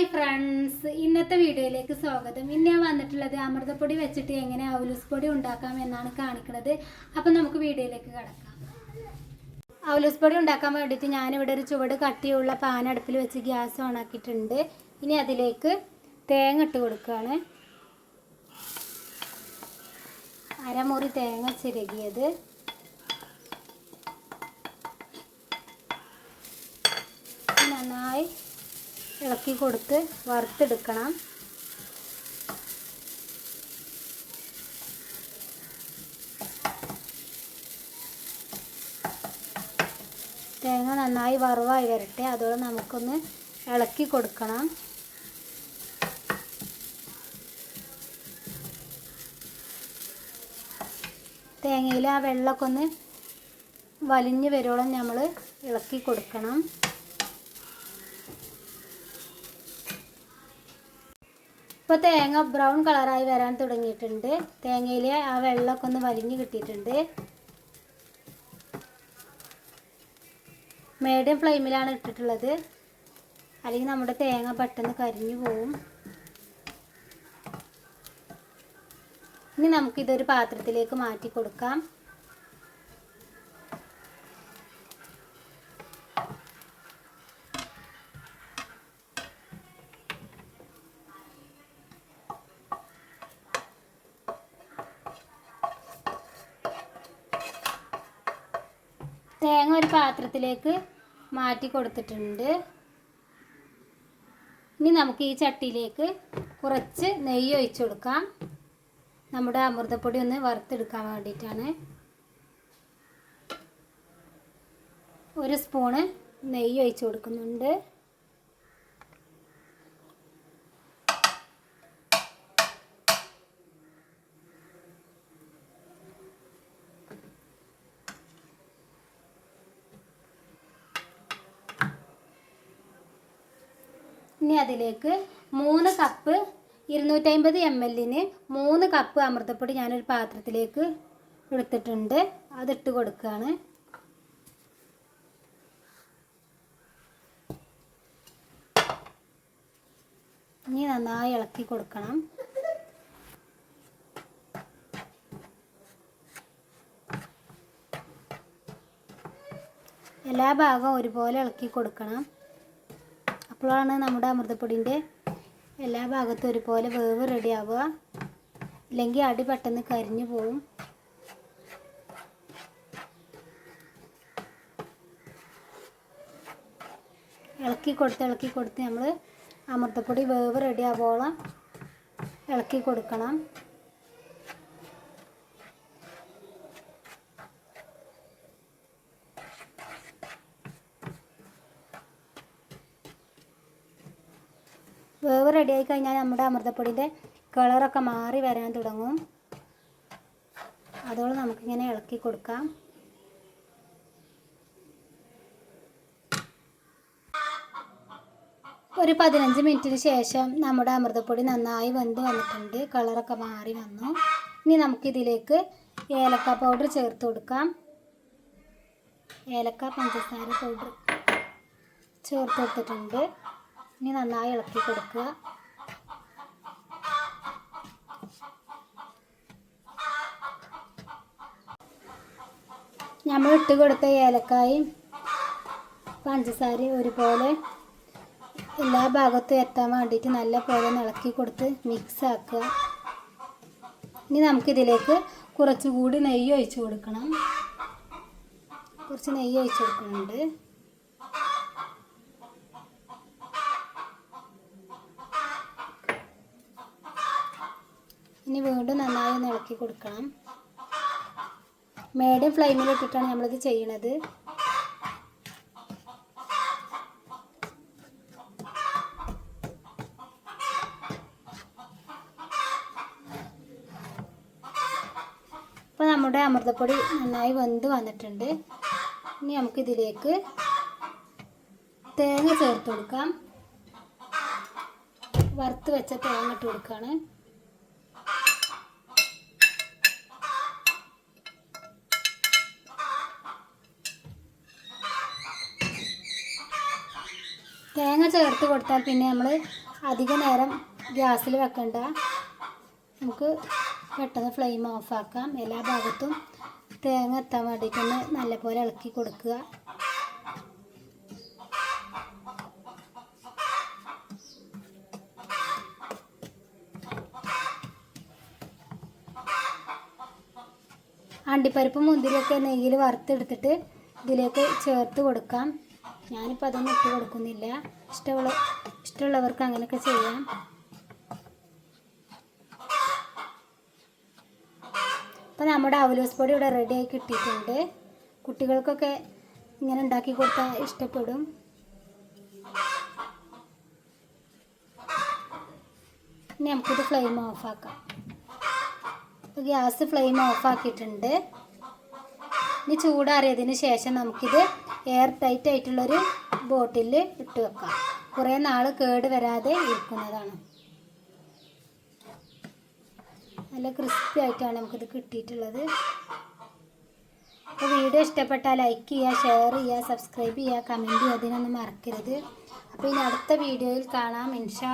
Hi friends ഇന്നത്തെ വീഡിയോയിലേക്ക് സ്വാഗതം. ഇന്ന് ഞാൻ വന്നിട്ടുള്ളത് അമൃതപ്പൊടി വെച്ചിട്ട് എങ്ങനെ അവലൂസ് പൊടി ഉണ്ടാക്കാം എന്നാണ് കാണിക്കുന്നത്. അപ്പം നമുക്ക് വീഡിയോയിലേക്ക് കിടക്കാം. അവലൂസ് പൊടി ഉണ്ടാക്കാൻ വേണ്ടിയിട്ട് ഞാനിവിടെ ഒരു ചുവട് കട്ടിയുള്ള പാൻ അടുപ്പിൽ വെച്ച് ഗ്യാസ് ഓൺ ആക്കിയിട്ടുണ്ട്. ഇനി അതിലേക്ക് തേങ്ങ ഇട്ട് കൊടുക്കുകയാണ്. അരമുറി തേങ്ങ ചിരകിയത്. നന്നായി ഇളക്കി കൊടുത്ത് വറുത്തെടുക്കണം. തേങ്ങ നന്നായി വറവായി വരട്ടെ. അതോടെ നമുക്കൊന്ന് ഇളക്കി കൊടുക്കണം. തേങ്ങയിൽ ആ വെള്ളമൊക്കെ ഒന്ന് വലിഞ്ഞ് വരുവോളം നമ്മൾ ഇളക്കി കൊടുക്കണം. ഇപ്പോൾ തേങ്ങ ബ്രൗൺ കളറായി വരാൻ തുടങ്ങിയിട്ടുണ്ട്. തേങ്ങയിൽ ആ വെള്ളമൊക്കെ ഒന്ന് വലിഞ്ഞു കിട്ടിയിട്ടുണ്ട്. മീഡിയം ഫ്ലെയിമിലാണ് ഇട്ടിട്ടുള്ളത്. അല്ലെങ്കിൽ നമ്മുടെ തേങ്ങ പെട്ടെന്ന് കരിഞ്ഞു പോവും. ഇനി നമുക്കിതൊരു പാത്രത്തിലേക്ക് മാറ്റി കൊടുക്കാം. തേങ്ങ ഒരു പാത്രത്തിലേക്ക് മാറ്റി കൊടുത്തിട്ടുണ്ട്. ഇനി നമുക്ക് ഈ ചട്ടിയിലേക്ക് കുറച്ച് നെയ്യ് ഒഴിച്ചു കൊടുക്കാം. നമ്മുടെ അമൃതപ്പൊടി ഒന്ന് വറുത്തെടുക്കാൻ വേണ്ടിയിട്ടാണ്. ഒരു സ്പൂണ് നെയ്യ് ഒഴിച്ചു കൊടുക്കുന്നുണ്ട്. ഇനി അതിലേക്ക് മൂന്ന് കപ്പ് ഇരുന്നൂറ്റമ്പത് എം എല്ലിന് മൂന്ന് കപ്പ് അമൃതപ്പൊടി ഞാനൊരു പാത്രത്തിലേക്ക് എടുത്തിട്ടുണ്ട്. അതിട്ട് കൊടുക്കുകയാണ് ഇനി നന്നായി ഇളക്കി കൊടുക്കണം. എല്ലാ ഭാഗവും ഒരുപോലെ ഇളക്കി കൊടുക്കണം. അപ്പോഴാണ് നമ്മുടെ അമൃതപ്പൊടിന്റെ എല്ലാ ഭാഗത്തും ഒരുപോലെ വേവ് റെഡി ആവുക. ഇല്ലെങ്കിൽ അടി പെട്ടെന്ന് കരിഞ്ഞു പോവും. ഇളക്കി കൊടുത്ത് ഇളക്കി കൊടുത്ത് നമ്മൾ അമൃതപ്പൊടി വേവ് റെഡി ആവോളം ഇളക്കി കൊടുക്കണം. വേവ് റെഡിയായി കഴിഞ്ഞാൽ നമ്മുടെ അമൃതപ്പൊടിന്റെ കളറൊക്കെ മാറി വരാൻ തുടങ്ങും. അതോടെ നമുക്കിങ്ങനെ ഇളക്കി കൊടുക്കാം. ഒരു പതിനഞ്ച് മിനിറ്റിന് ശേഷം നമ്മുടെ അമൃതപ്പൊടി നന്നായി വെന്ത് വന്നിട്ടുണ്ട്. കളറൊക്കെ മാറി വന്നു. ഇനി നമുക്കിതിലേക്ക് ഏലക്ക പൗഡർ ചേർത്ത് കൊടുക്കാം. ഏലക്ക പഞ്ചസാര പൗഡർ ചേർത്ത് കൊടുത്തിട്ടുണ്ട്. ഇനി നന്നായി ഇളക്കി കൊടുക്കുക. നമ്മൾ ഇട്ട് കൊടുത്ത ഏലക്കായും പഞ്ചസാരയും ഒരുപോലെ എല്ലാ ഭാഗത്തും എത്താൻ വേണ്ടിയിട്ട് നല്ല പോലെ ഇളക്കി കൊടുത്ത് മിക്സ് ആക്കുക. ഇനി നമുക്കിതിലേക്ക് കുറച്ചുകൂടി നെയ്യ് ഒഴിച്ചു കൊടുക്കണം. കുറച്ച് നെയ്യ് ഒഴിച്ചു കൊടുക്കുന്നുണ്ട്. ഇനി വീണ്ടും നന്നായി ഒന്ന് ഇളക്കി കൊടുക്കണം. മീഡിയം ഫ്ലെയിമിൽ ഇട്ടിട്ടാണ് നമ്മളിത് ചെയ്യണത്. ഇപ്പോൾ നമ്മുടെ അമൃതപ്പൊടി നന്നായി വെന്ത് വന്നിട്ടുണ്ട്. ഇനി നമുക്കിതിലേക്ക് തേങ്ങ ചേർത്ത് കൊടുക്കാം. വറുത്ത് വെച്ച തേങ്ങ ഇട്ട് കൊടുക്കുകയാണ് തേങ്ങ ചേർത്ത് കൊടുത്താൽ പിന്നെ നമ്മൾ അധിക നേരം ഗ്യാസിൽ വെക്കണ്ട. നമുക്ക് പെട്ടെന്ന് ഫ്ലെയിം ഓഫാക്കാം. എല്ലാ ഭാഗത്തും തേങ്ങ എത്താൻ വേണ്ടിയിട്ടൊന്ന് നല്ലപോലെ ഇളക്കി കൊടുക്കുക. അണ്ടിപ്പരിപ്പ് മുന്തിരിയൊക്കെ നെയ്യിൽ വറുത്തെടുത്തിട്ട് ഇതിലേക്ക് ചേർത്ത് കൊടുക്കാം. ഞാനിപ്പോൾ അതൊന്നും ഇട്ട് കൊടുക്കുന്നില്ല. ഇഷ്ടമുള്ള ഇഷ്ടമുള്ളവർക്ക് അങ്ങനെയൊക്കെ ചെയ്യാം. അപ്പോൾ നമ്മുടെ അവലോസ് പൊടി ഇവിടെ റെഡിയായി കിട്ടിയിട്ടുണ്ട്. കുട്ടികൾക്കൊക്കെ ഇങ്ങനെ ഉണ്ടാക്കി കൊടുത്താൽ ഇഷ്ടപ്പെടും. ഇനി നമുക്കിത് ഫ്ലെയിം ഓഫാക്കാം അപ്പോൾ ഗ്യാസ് ഫ്ലെയിം ഓഫാക്കിയിട്ടുണ്ട് ഇനി ചൂടാറിയതിന് ശേഷം നമുക്കിത് എയർ ടൈറ്റ് ആയിട്ടുള്ളൊരു ബോട്ടിൽ ഇട്ട് വെക്കാം. കുറേ നാൾ കേട് വരാതെ ഇരിക്കുന്നതാണ്. നല്ല ക്രിസ്പി ആയിട്ടാണ് നമുക്കിത് കിട്ടിയിട്ടുള്ളത്. അപ്പോൾ വീഡിയോ ഇഷ്ടപ്പെട്ടാൽ ലൈക്ക് ചെയ്യുക ഷെയർ ചെയ്യുക സബ്സ്ക്രൈബ് ചെയ്യുക കമന്റ് ചെയ്യുക അതിനൊന്നും മറക്കരുത്. അപ്പോൾ ഇനി അടുത്ത വീഡിയോയിൽ കാണാം. ഇൻഷാ